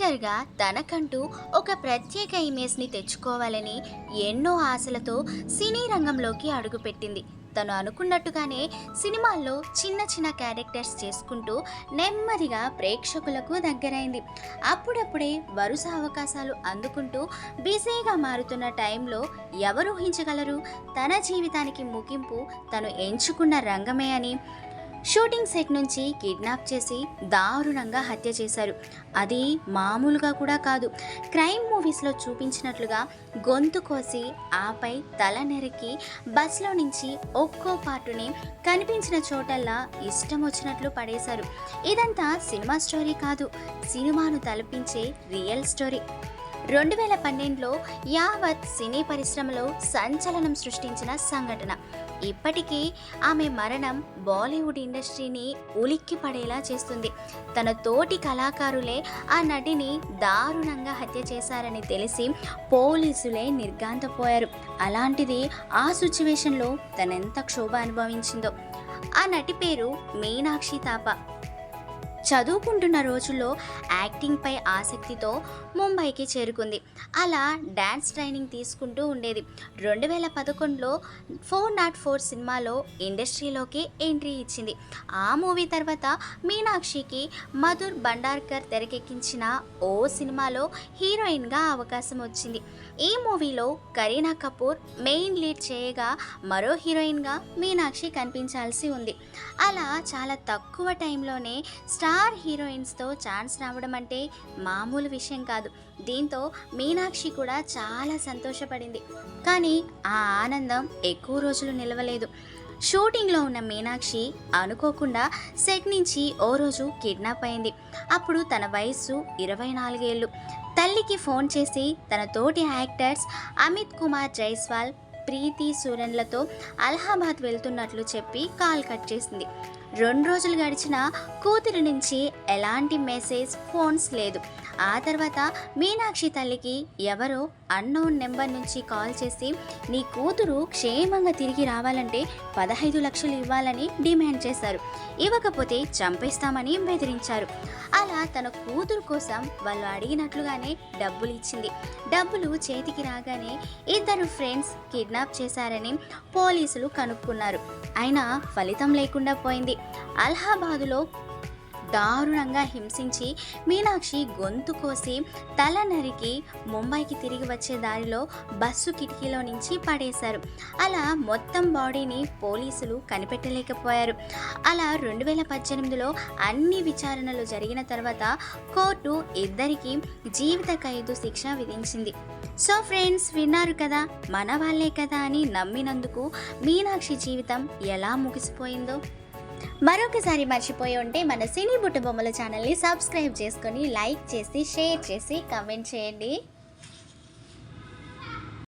యాక్టర్గా తనకంటూ ఒక ప్రత్యేక ఇమేజ్ని తెచ్చుకోవాలని ఎన్నో ఆశలతో సినీ రంగంలోకి అడుగుపెట్టింది. తను అనుకున్నట్టుగానే సినిమాల్లో చిన్న చిన్న క్యారెక్టర్స్ చేసుకుంటూ నెమ్మదిగా ప్రేక్షకులకు దగ్గరైంది. అప్పుడప్పుడే వరుస అవకాశాలు అందుకుంటూ బిజీగా మారుతున్న టైంలో ఎవరు ఊహించగలరు? తన జీవితానికి ముగింపు తను ఎంచుకున్న రంగమే అని షూటింగ్ సెట్ నుంచి కిడ్నాప్ చేసి దారుణంగా హత్య చేశారు. అది మామూలుగా కూడా కాదు. క్రైమ్ మూవీస్లో చూపించినట్లుగా గొంతు కోసి ఆపై తల నెరికి బస్లో నుంచి ఒక్కో పార్టుని కనిపించిన చోటల్లా ఇష్టం వచ్చినట్లు పడేశారు. ఇదంతా సినిమా స్టోరీ కాదు సినిమాను తలపించే రియల్ స్టోరీ. రెండు వేల పన్నెండులో యావత్ సినీ పరిశ్రమలో సంచలనం సృష్టించిన సంఘటన. ఇప్పటికీ ఆమె మరణం బాలీవుడ్ ఇండస్ట్రీని ఉలిక్కి పడేలా చేస్తుంది. తన తోటి కళాకారులే ఆ నటిని దారుణంగా హత్య చేశారని తెలిసి పోలీసులే నిర్గాంతపోయారు అలాంటిది ఆ సిచ్యువేషన్లో తనెంత క్షోభ అనుభవించిందో. ఆ నటి పేరు మీనాక్షి తాప. చదువుకుంటున్న రోజుల్లో యాక్టింగ్పై ఆసక్తితో ముంబైకి చేరుకుంది. అలా డ్యాన్స్ ట్రైనింగ్ తీసుకుంటూ ఉండేది. రెండు వేల పదకొండులో ఫోర్ నాట్ ఫోర్ సినిమాలో ఇండస్ట్రీలోకి ఎంట్రీ ఇచ్చింది. ఆ మూవీ తర్వాత మీనాక్షికి మధుర్ భండార్కర్ తెరకెక్కించిన ఓ సినిమాలో హీరోయిన్గా అవకాశం వచ్చింది. ఈ మూవీలో కరీనా కపూర్ మెయిన్ లీడ్ చేయగా మరో హీరోయిన్గా మీనాక్షి కనిపించాల్సి ఉంది. అలా చాలా తక్కువ టైంలోనే స్టార్ హీరోయిన్స్తో ఛాన్స్ రావడం అంటే మామూలు విషయం కాదు. దీంతో మీనాక్షి కూడా చాలా సంతోషపడింది. కానీ ఆ ఆనందం ఎక్కువ రోజులు నిలవలేదు. షూటింగ్లో ఉన్న మీనాక్షి అనుకోకుండా సెట్ నుంచి ఓ రోజు కిడ్నాప్ అయింది. అప్పుడు తన వయస్సు ఇరవై నాలుగేళ్ళు. తల్లికి ఫోన్ చేసి తన తోటి యాక్టర్స్ అమిత్ కుమార్ జైస్వాల్ ప్రీతి సూరన్లతో అలహాబాద్ వెళ్తున్నట్లు చెప్పి కాల్ కట్ చేసింది. రెండు రోజులు గడిచిన కూతురి నుంచి ఎలాంటి మెసేజ్ ఫోన్స్ లేదు. ఆ తర్వాత మీనాక్షి తల్లికి ఎవరో అన్నోన్ నెంబర్ నుంచి కాల్ చేసి నీ కూతురు క్షేమంగా తిరిగి రావాలంటే పదహైదు లక్షలు ఇవ్వాలని డిమాండ్ చేశారు. ఇవ్వకపోతే చంపేస్తామని బెదిరించారు. అలా తన కూతురు కోసం వాళ్ళు అడిగినట్లుగానే డబ్బులు ఇచ్చింది. డబ్బులు చేతికి రాగానే ఇద్దరు ఫ్రెండ్స్ కిడ్నాప్ చేశారని పోలీసులు కనుక్కున్నారు. అయినా ఫలితం లేకుండా పోయింది. అలహాబాదులో దారుణంగా హింసించి మీనాక్షి గొంతు కోసి తల నరికి ముంబైకి తిరిగి వచ్చే దారిలో బస్సు కిటికీలో నుంచి పడేశారు. అలా మొత్తం బాడీని పోలీసులు కనిపెట్టలేకపోయారు. అలా రెండు వేల పద్దెనిమిదిలో అన్ని విచారణలు జరిగిన తర్వాత కోర్టు ఇద్దరికి జీవిత ఖైదు శిక్ష విధించింది. సో ఫ్రెండ్స్ విన్నారు కదా? మన వాళ్ళే కదా అని నమ్మినందుకు మీనాక్షి జీవితం ఎలా ముగిసిపోయిందో? మరొకసారి మర్చిపోయి ఉంటే మన సినీ బుట్ట బొమ్మల ఛానల్ని సబ్స్క్రైబ్ చేసుకొని లైక్ చేసి షేర్ చేసి కమెంట్ చేయండి.